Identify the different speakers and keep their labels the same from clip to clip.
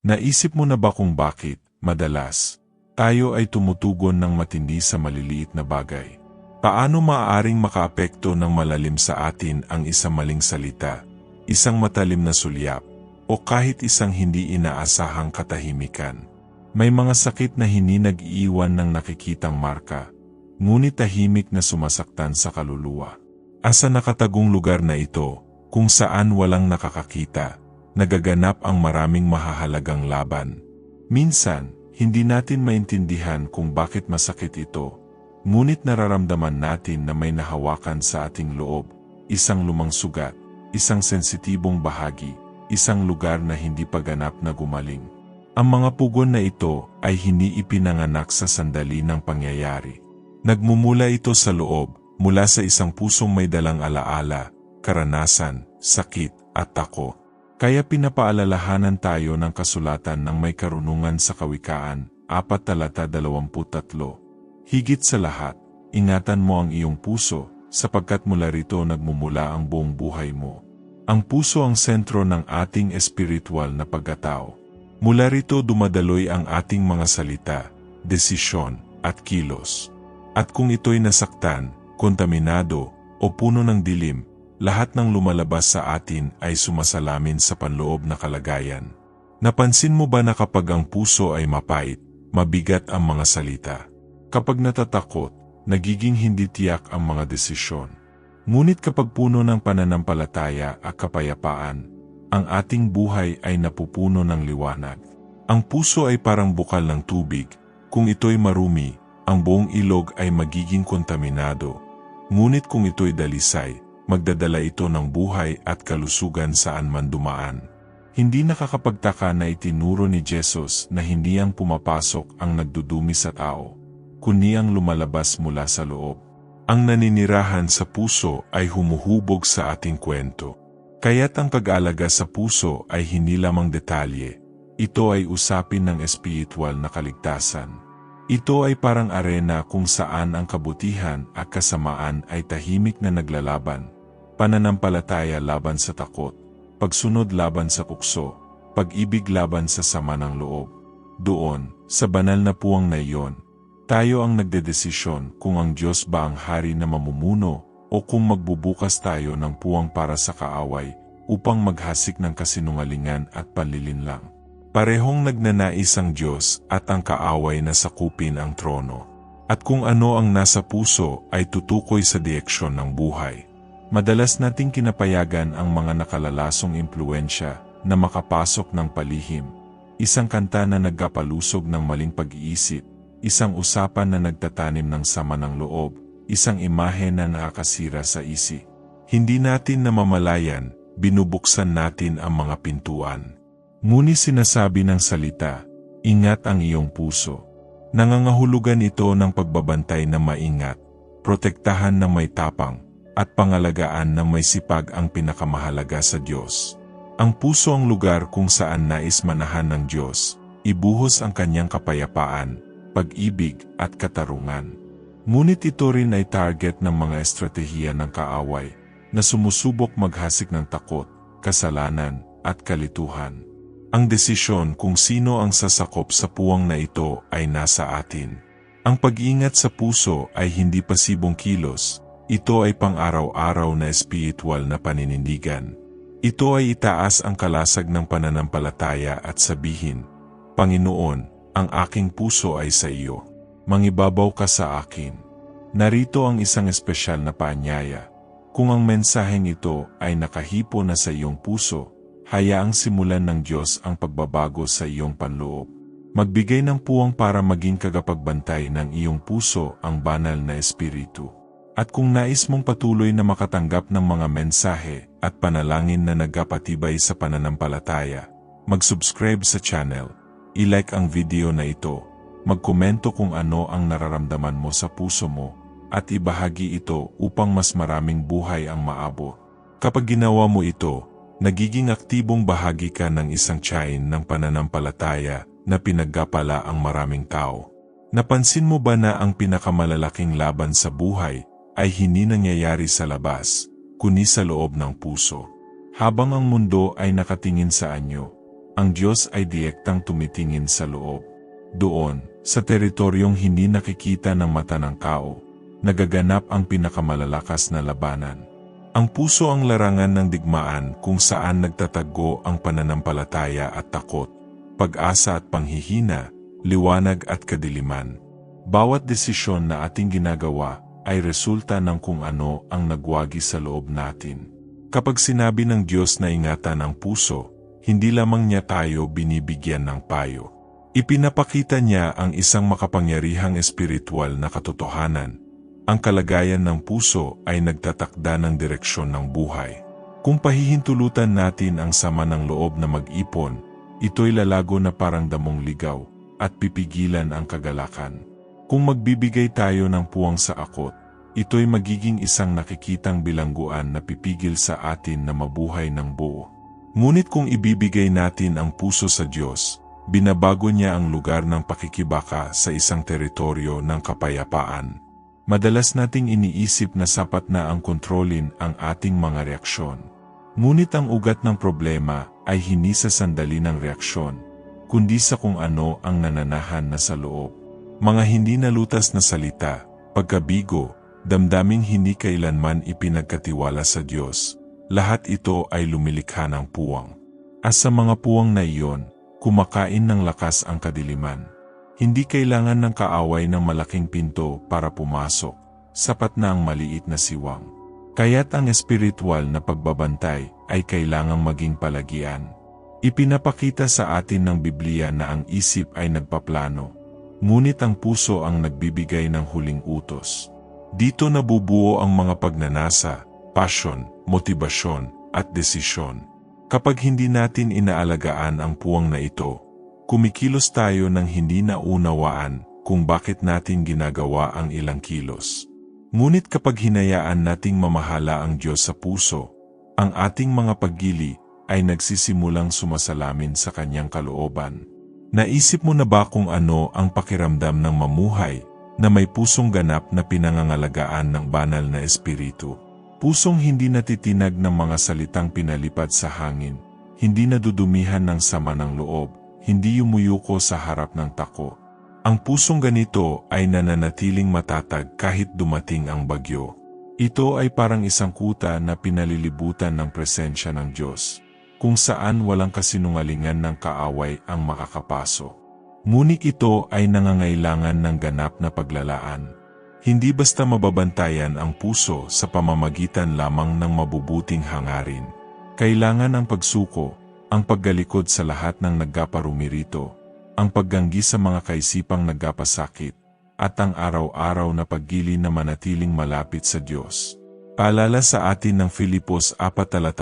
Speaker 1: Naisip mo na ba kung bakit, madalas, tayo ay tumutugon ng matindi sa maliliit na bagay? Paano maaaring makaapekto ng malalim sa atin ang isang maling salita, isang matalim na sulyap, o kahit isang hindi inaasahang katahimikan? May mga sakit na hindi nag-iiwan ng nakikitang marka, ngunit tahimik na sumasaktan sa kaluluwa. Asa nakatagong lugar na ito, kung saan walang nakakakita, nagaganap ang maraming mahahalagang laban. Minsan, hindi natin maintindihan kung bakit masakit ito, ngunit nararamdaman natin na may nahawakan sa ating loob, isang lumang sugat, isang sensitibong bahagi, isang lugar na hindi pa ganap na gumaling. Ang mga pugon na ito ay hindi ipinanganak sa sandali ng pangyayari. Nagmumula ito sa loob, mula sa isang pusong may dalang alaala, karanasan, sakit, at tako. Kaya pinapaalalahanan tayo ng kasulatan ng may karunungan sa kawikaan, 4 talata 23. Higit sa lahat, ingatan mo ang iyong puso, sapagkat mula rito nagmumula ang buong buhay mo. Ang puso ang sentro ng ating espiritual na pagkatao. Mula rito dumadaloy ang ating mga salita, desisyon, at kilos. At kung ito'y nasaktan, kontaminado, o puno ng dilim, lahat ng lumalabas sa atin ay sumasalamin sa panloob na kalagayan. Napansin mo ba na kapag ang puso ay mapait, mabigat ang mga salita? Kapag natatakot, nagiging hindi tiyak ang mga desisyon. Ngunit kapag puno ng pananampalataya at kapayapaan, ang ating buhay ay napupuno ng liwanag. Ang puso ay parang bukal ng tubig, kung ito'y marumi, ang buong ilog ay magiging kontaminado. Ngunit kung ito'y dalisay, magdadala ito ng buhay at kalusugan saan man dumaan. Hindi nakakapagtaka na itinuro ni Jesus na hindi ang pumapasok ang nagdudumi sa tao, kundi ang lumalabas mula sa loob. Ang naninirahan sa puso ay humuhubog sa ating kwento. Kaya't ang pag-alaga sa puso ay hindi lamang detalye, ito ay usapin ng espiritual na kaligtasan. Ito ay parang arena kung saan ang kabutihan at kasamaan ay tahimik na naglalaban pananampalataya laban sa takot, pagsunod laban sa kukso, pag-ibig laban sa sama ng loob. Doon, sa banal na puwang na iyon, tayo ang nagdedesisyon kung ang Diyos ba ang hari na mamumuno o kung magbubukas tayo ng puwang para sa kaaway upang maghasik ng kasinungalingan at panlilinlang. Parehong nagnanais ang Diyos at ang kaaway na sakupin ang trono. At kung ano ang nasa puso ay tutukoy sa direksyon ng buhay. Madalas nating kinapayagan ang mga nakalalasong impluensya na makapasok ng palihim, isang kanta na nagkapalusog ng maling pag-iisip, isang usapan na nagtatanim ng sama ng loob, isang imahe na nakakasira sa isi. Hindi natin namamalayan, binubuksan natin ang mga pintuan. Ngunit sinasabi ng salita, ingat ang iyong puso. Nangangahulugan ito ng pagbabantay na maingat, protektahan ng may tapang, at pangalagaan ng may sipag ang pinakamahalaga sa Diyos. Ang puso ang lugar kung saan nais manahan ng Diyos, ibuhos ang kanyang kapayapaan, pag-ibig at katarungan. Ngunit ito rin ay target ng mga estratehiya ng kaaway na sumusubok maghasik ng takot, kasalanan at kalituhan. Ang desisyon kung sino ang sasakop sa puwang na ito ay nasa atin. Ang pag-iingat sa puso ay hindi pasibong kilos, ito ay pang-araw-araw na espiritual na paninindigan. Ito ay itaas ang kalasag ng pananampalataya at sabihin, Panginoon, ang aking puso ay sa iyo. Mangibabaw ka sa akin. Narito ang isang espesyal na paanyaya. Kung ang mensaheng ito ay nakahipo na sa iyong puso, hayaang simulan ng Diyos ang pagbabago sa iyong panloob. Magbigay ng puwang para maging kagapagbantay ng iyong puso ang banal na espiritu. At kung nais mong patuloy na makatanggap ng mga mensahe at panalangin na nagkapatibay sa pananampalataya, mag-subscribe sa channel, i-like ang video na ito, magkomento kung ano ang nararamdaman mo sa puso mo, at ibahagi ito upang mas maraming buhay ang maabot. Kapag ginawa mo ito, nagiging aktibong bahagi ka ng isang chain ng pananampalataya na pinaggapala ang maraming tao. Napansin mo ba na ang pinakamalalaking laban sa buhay ay hindi nangyayari sa labas, kundi sa loob ng puso. Habang ang mundo ay nakatingin sa anyo, ang Diyos ay direktang tumitingin sa loob. Doon, sa teritoryong hindi nakikita ng mata ng tao, nagaganap ang pinakamalalakas na labanan. Ang puso ang larangan ng digmaan kung saan nagtatago ang pananampalataya at takot, pag-asa at panghihina, liwanag at kadiliman. Bawat desisyon na ating ginagawa ay resulta ng kung ano ang nagwagi sa loob natin. Kapag sinabi ng Diyos na ingatan ang puso, hindi lamang niya tayo binibigyan ng payo. Ipinapakita niya ang isang makapangyarihang espiritual na katotohanan ang kalagayan ng puso ay nagtatakda ng direksyon ng buhay. Kung pahihintulutan natin ang sama ng loob na mag-ipon, ito'y lalago na parang damong ligaw at pipigilan ang kagalakan. Kung magbibigay tayo ng puwang sa akot, ito'y magiging isang nakikitang bilangguan na pipigil sa atin na mabuhay ng buo. Ngunit kung ibibigay natin ang puso sa Diyos, binabago niya ang lugar ng pakikibaka sa isang teritoryo ng kapayapaan Madalas nating iniisip na sapat na ang kontrolin ang ating mga reaksyon. Ngunit ang ugat ng problema ay hindi sa sandali ng reaksyon, kundi sa kung ano ang nananahan na sa loob. Mga hindi nalutas na salita, pagkabigo, damdaming hindi kailanman ipinagkatiwala sa Diyos, lahat ito ay lumilikha ng puwang. At sa mga puwang na iyon, kumakain ng lakas ang kadiliman. Hindi kailangan ng kaaway ng malaking pinto para pumasok, sapat na ang maliit na siwang. Kaya't ang espiritual na pagbabantay ay kailangang maging palagian. Ipinapakita sa atin ng Biblia na ang isip ay nagpaplano, ngunit ang puso ang nagbibigay ng huling utos. Dito nabubuo ang mga pagnanasa, passion, motibasyon, at desisyon. Kapag hindi natin inaalagaan ang puwang na ito, kumikilos tayo ng hindi naunawaan kung bakit natin ginagawa ang ilang kilos. Ngunit kapag hinayaan nating mamahala ang Diyos sa puso, ang ating mga paggili ay nagsisimulang sumasalamin sa Kanyang kalooban. Naisip mo na ba kung ano ang pakiramdam ng mamuhay na may pusong ganap na pinangangalagaan ng banal na espiritu? Pusong hindi natitinag ng mga salitang pinalipad sa hangin, hindi nadudumihan ng sama ng loob, hindi yumuyuko sa harap ng tako. Ang pusong ganito ay nananatiling matatag kahit dumating ang bagyo. Ito ay parang isang kuta na pinalilibutan ng presensya ng Diyos, kung saan walang kasinungalingan ng kaaway ang makakapasok. Ngunit ito ay nangangailangan ng ganap na paglalaan. Hindi basta mababantayan ang puso sa pamamagitan lamang ng mabubuting hangarin. Kailangan ang pagsuko, ang paggalikod sa lahat ng nagkaparumi rito, ang pagganggi sa mga kaisipang nagkapasakit, at ang araw-araw na paggili na manatiling malapit sa Diyos. Paalala sa atin ng Filipos 4.8,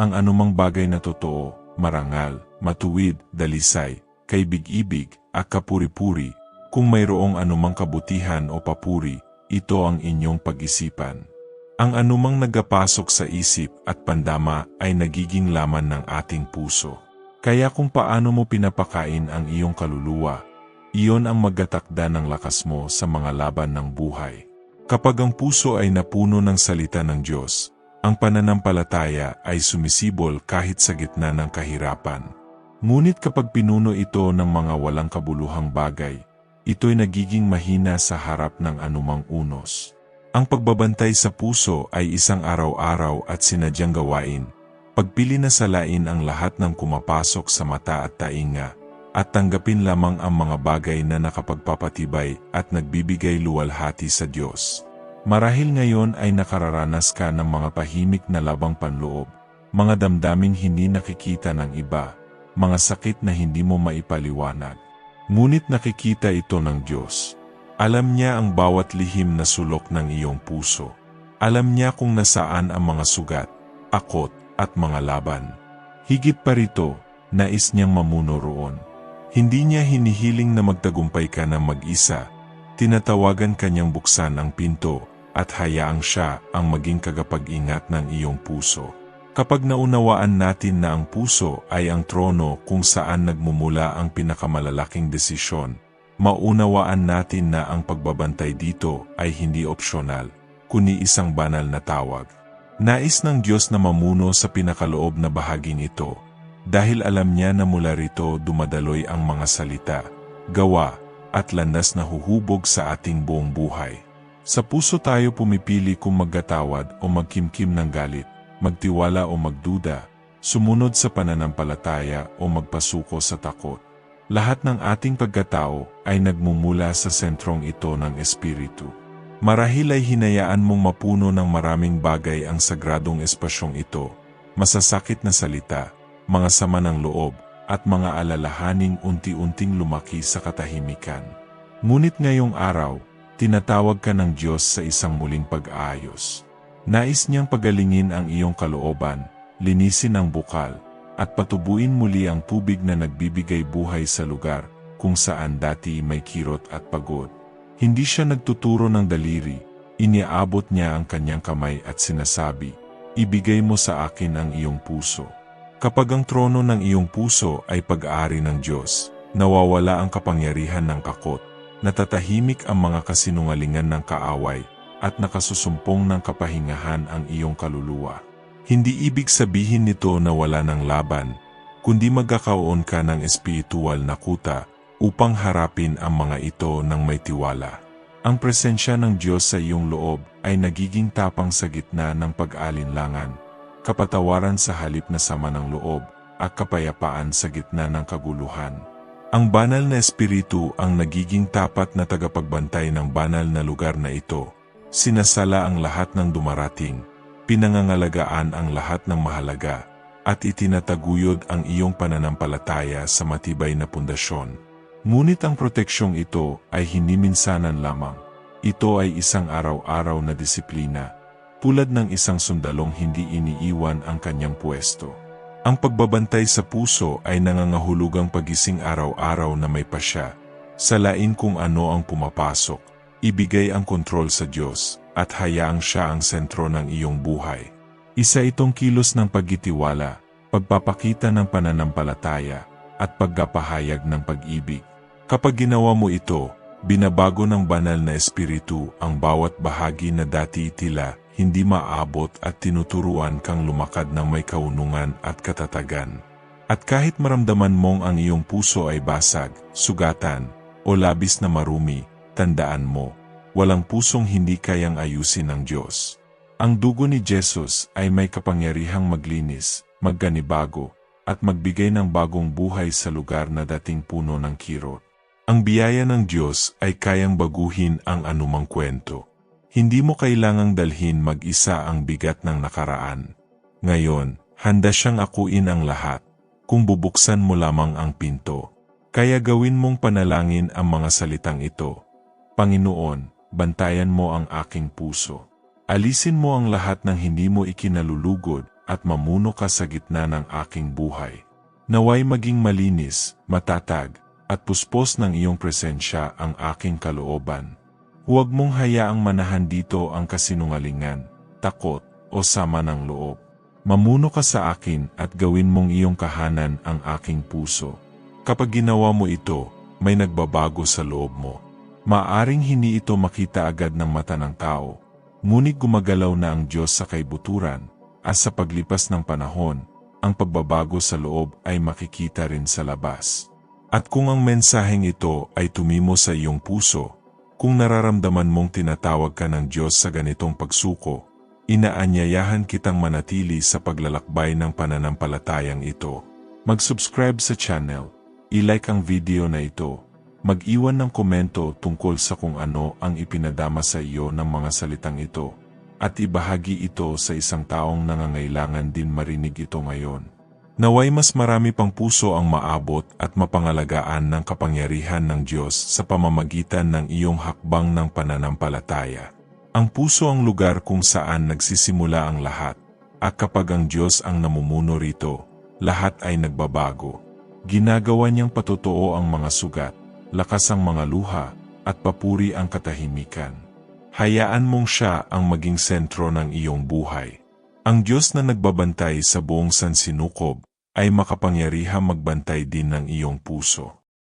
Speaker 1: ang anumang bagay na totoo, marangal, matuwid, dalisay, kaibig-ibig, at kapuri-puri, kung mayroong anumang kabutihan o papuri, ito ang inyong pag-isipan. Ang anumang nagapasok sa isip at pandama ay nagiging laman ng ating puso. Kaya kung paano mo pinapakain ang iyong kaluluwa, iyon ang magatakda ng lakas mo sa mga laban ng buhay. Kapag ang puso ay napuno ng salita ng Diyos, ang pananampalataya ay sumisibol kahit sa gitna ng kahirapan. Ngunit kapag pinuno ito ng mga walang kabuluhang bagay, ito'y nagiging mahina sa harap ng anumang unos. Ang pagbabantay sa puso ay isang araw-araw at sinadyang gawain. Pagpili na salain ang lahat ng kumapasok sa mata at tainga, at tanggapin lamang ang mga bagay na nakapagpapatibay at nagbibigay luwalhati sa Diyos. Marahil ngayon ay nakararanas ka ng mga pahimik na labang panloob, mga damdaming hindi nakikita ng iba, mga sakit na hindi mo maipaliwanag. Ngunit nakikita ito ng Diyos. Alam niya ang bawat lihim na sulok ng iyong puso. Alam niya kung nasaan ang mga sugat, akot, at mga laban. Higit pa rito, nais niyang mamuno roon. Hindi niya hinihiling na magtagumpay ka ng mag-isa. Tinatawagan kanyang buksan ang pinto at hayaang siya ang maging kagapag-ingat ng iyong puso. Kapag naunawaan natin na ang puso ay ang trono kung saan nagmumula ang pinakamalalaking desisyon, maunawaan natin na ang pagbabantay dito ay hindi opsyonal, kundi isang banal na tawag. Nais ng Diyos na mamuno sa pinakaloob na bahaging ito. dahil alam niya na mula rito dumadaloy ang mga salita, gawa, at landas na huhubog sa ating buong buhay. Sa puso tayo pumipili kung maggatawad o magkimkim ng galit, magtiwala o magduda, sumunod sa pananampalataya o magpasuko sa takot. Lahat ng ating pagkatao ay nagmumula sa sentrong ito ng Espiritu. Marahil ay hinayaan mong mapuno ng maraming bagay ang sagradong espasyong ito, masasakit na salita, mga sama ng loob, at mga alalahaning unti-unting lumaki sa katahimikan. Ngunit ngayong araw, tinatawag ka ng Diyos sa isang muling pag-aayos. Nais niyang pagalingin ang iyong kalooban, linisin ang bukal, at patubuin muli ang tubig na nagbibigay buhay sa lugar kung saan dati may kirot at pagod. Hindi siya nagtuturo ng daliri, iniabot niya ang kanyang kamay at sinasabi, Ibigay mo sa akin ang iyong puso. Kapag ang trono ng iyong puso ay pag-aari ng Diyos, nawawala ang kapangyarihan ng kakot, natatahimik ang mga kasinungalingan ng kaaway, at nakasusumpong ng kapahingahan ang iyong kaluluwa. Hindi ibig sabihin nito na wala ng laban, kundi magkakaroon ka ng espiritual na kuta upang harapin ang mga ito ng may tiwala. Ang presensya ng Diyos sa iyong loob ay nagiging tapang sa gitna ng pag-alinlangan, kapatawaran sa halip na sama ng loob, at kapayapaan sa gitna ng kaguluhan. Ang banal na espiritu ang nagiging tapat na tagapagbantay ng banal na lugar na ito. Sinasala ang lahat ng dumarating, pinangangalagaan ang lahat ng mahalaga, at itinataguyod ang iyong pananampalataya sa matibay na pundasyon. Ngunit ang proteksyong ito ay hindi minsanan lamang. Ito ay isang araw-araw na disiplina, tulad ng isang sundalong hindi iniiwan ang kanyang pwesto. Ang pagbabantay sa puso ay nangangahulugang pagising araw-araw na may pasya, salain kung ano ang pumapasok, ibigay ang kontrol sa Diyos, at hayaang siya ang sentro ng iyong buhay. Isa itong kilos ng pagkitiwala, pagpapakita ng pananampalataya, at pagkapahayag ng pag-ibig. Kapag ginawa mo ito, binabago ng banal na espiritu ang bawat bahagi na dati tila hindi maabot at tinuturuan kang lumakad ng may kaunungan at katatagan. At kahit maramdaman mong ang iyong puso ay basag, sugatan, o labis na marumi, tandaan mo, walang pusong hindi kayang ayusin ng Diyos. Ang dugo ni Jesus ay may kapangyarihang maglinis, magganibago, at magbigay ng bagong buhay sa lugar na dating puno ng kirot. Ang biyaya ng Diyos ay kayang baguhin ang anumang kwento. Hindi mo kailangang dalhin mag-isa ang bigat ng nakaraan. Ngayon, handa siyang akuin ang lahat, kung bubuksan mo lamang ang pinto. Kaya gawin mong panalangin ang mga salitang ito. Panginoon, bantayan mo ang aking puso. Alisin mo ang lahat ng hindi mo ikinalulugod at mamuno ka sa gitna ng aking buhay. Naway maging malinis, matatag, at puspos ng iyong presensya ang aking kalooban. Huwag mong hayaang manahan dito ang kasinungalingan, takot, o sama ng loob. Mamuno ka sa akin at gawin mong iyong kahanan ang aking puso. Kapag ginawa mo ito, may nagbabago sa loob mo. Maaring hindi ito makita agad ng mata ng tao, ngunit gumagalaw na ang Diyos sa kaibuturan, at sa paglipas ng panahon, ang pagbabago sa loob ay makikita rin sa labas. At kung ang mensaheng ito ay tumimo sa iyong puso, kung nararamdaman mong tinatawag ka ng Diyos sa ganitong pagsuko, inaanyayahan kitang manatili sa paglalakbay ng pananampalatayang ito. Mag-subscribe sa channel, ilike ang video na ito, mag-iwan ng komento tungkol sa kung ano ang ipinadama sa iyo ng mga salitang ito, at ibahagi ito sa isang taong nangangailangan din marinig ito ngayon. Naway mas marami pang puso ang maabot at mapangalagaan ng kapangyarihan ng Diyos sa pamamagitan ng iyong hakbang ng pananampalataya. Ang puso ang lugar kung saan nagsisimula ang lahat, at kapag ang Diyos ang namumuno rito, lahat ay nagbabago. Ginagawa niyang patotoo ang mga sugat, lakas ang mga luha, at papuri ang katahimikan. Hayaan mong siya ang maging sentro ng iyong buhay. Ang Diyos na nagbabantay sa buong sansinukob ay makapangyarihang magbantay din ng iyong puso.